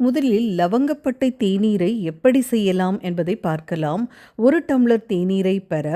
முதலில் லவங்கப்பட்டை தேநீரை எப்படி செய்யலாம் என்பதை பார்க்கலாம். ஒரு டம்ளர் தேநீரை பெற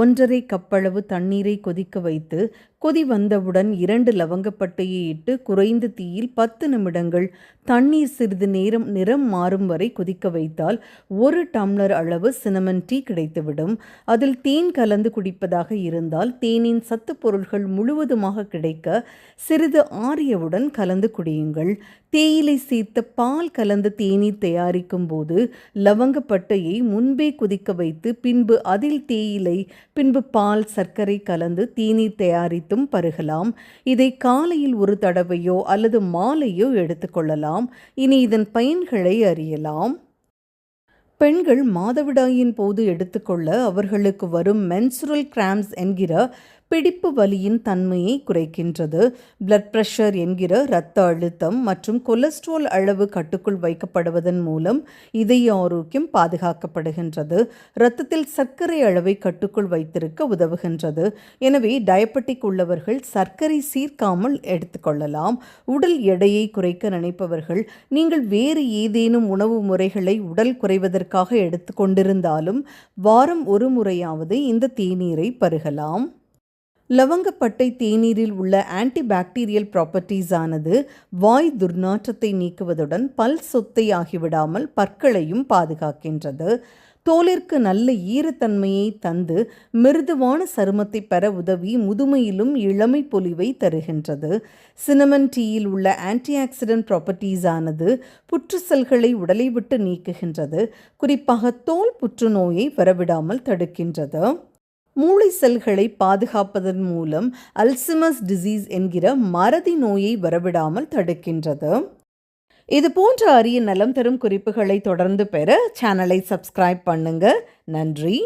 ஒன்றரை கப்பளவு தண்ணீரை கொதிக்க வைத்து கொதி வந்தவுடன் இரண்டு லவங்கப்பட்டையை இட்டு குறைந்த தீயில் பத்து நிமிடங்கள் தண்ணீர் சிறிது நேரம் நிறம் மாறும் வரை கொதிக்க வைத்தால் ஒரு டம்ளர் அளவு சினமன் டீ கிடைத்துவிடும். அதில் தேன் கலந்து குடிப்பதாக இருந்தால் தேனின் சத்து பொருள்கள் முழுவதுமாக கிடைக்க சிறிது ஆரியவுடன் கலந்து குடியுங்கள். தேயிலை சேர்த்த பால் கலந்த தேநீர் தயாரிக்கும் போது லவங்கப்பட்டையை முன்பே குதிக்க வைத்து பின்பு அதில் தேயிலை பின்பு பால் சர்க்கரை கலந்து தேநீர் தயாரித்தும் பருகலாம். இதை காலையில் ஒரு தடவையோ அல்லது மாலையோ எடுத்துக்கொள்ளலாம் இனி இதன் பயன்களை அறியலாம். பெண்கள் மாதவிடாயின் போது எடுத்துக்கொள்ள அவர்களுக்கு வரும் மென்சுரல் கிராம்ஸ் என்கிற பிடிப்பு வலியின் தன்மையை குறைக்கின்றது. பிளட் பிரஷர் என்கிற இரத்த அழுத்தம் மற்றும் கொலஸ்ட்ரால் அளவு கட்டுக்குள் வைக்கப்படுவதன் மூலம் இதய ஆரோக்கியம் பாதுகாக்கப்படுகின்றது. இரத்தத்தில் சர்க்கரை அளவை கட்டுக்குள் வைத்திருக்க உதவுகின்றது. எனவே டயபெட்டிக் உள்ளவர்கள் சர்க்கரை சீர்க்காமல் எடுத்துக்கொள்ளலாம் உடல் எடையை குறைக்க நினைப்பவர்கள் நீங்கள் வேறு ஏதேனும் உணவு முறைகளை உடல் குறைவதற்காக எடுத்துக்கொண்டிருந்தாலும் வாரம் ஒரு முறையாவது இந்த தேநீரை பருகலாம். லவங்கப்பட்டை தேநீரில் உள்ள ஆன்டிபாக்டீரியல் ப்ராப்பர்ட்டிஸ் ஆனது வாய் துர்நாற்றத்தை நீக்குவதுடன் பல் சொத்தை ஆகிவிடாமல் பற்களையும் பாதுகாக்கின்றது. தோலிற்கு நல்ல ஈரத்தன்மையை தந்து மிருதுவான சருமத்தை பெற உதவி முதுமையிலும் இளமை பொலிவை தருகின்றது. சினமன் டீயில் உள்ள ஆன்டிஆக்சிடென்ட் ப்ராப்பர்ட்டிஸ் ஆனது புற்று செல்களை உடலை விட்டு நீக்குகின்றது. குறிப்பாக தோல் புற்றுநோயை வரவிடாமல் தடுக்கின்றது. மூளை செல்களை பாதுகாப்பதன் மூலம் அல்சிமஸ் டிசீஸ் என்கிற மறதி நோயை வரவிடாமல் தடுக்கின்றது. இது போன்ற அரிய நலம் தரும் குறிப்புகளை தொடர்ந்து பெற சேனலை சப்ஸ்கிரைப் பண்ணுங்க. நன்றி.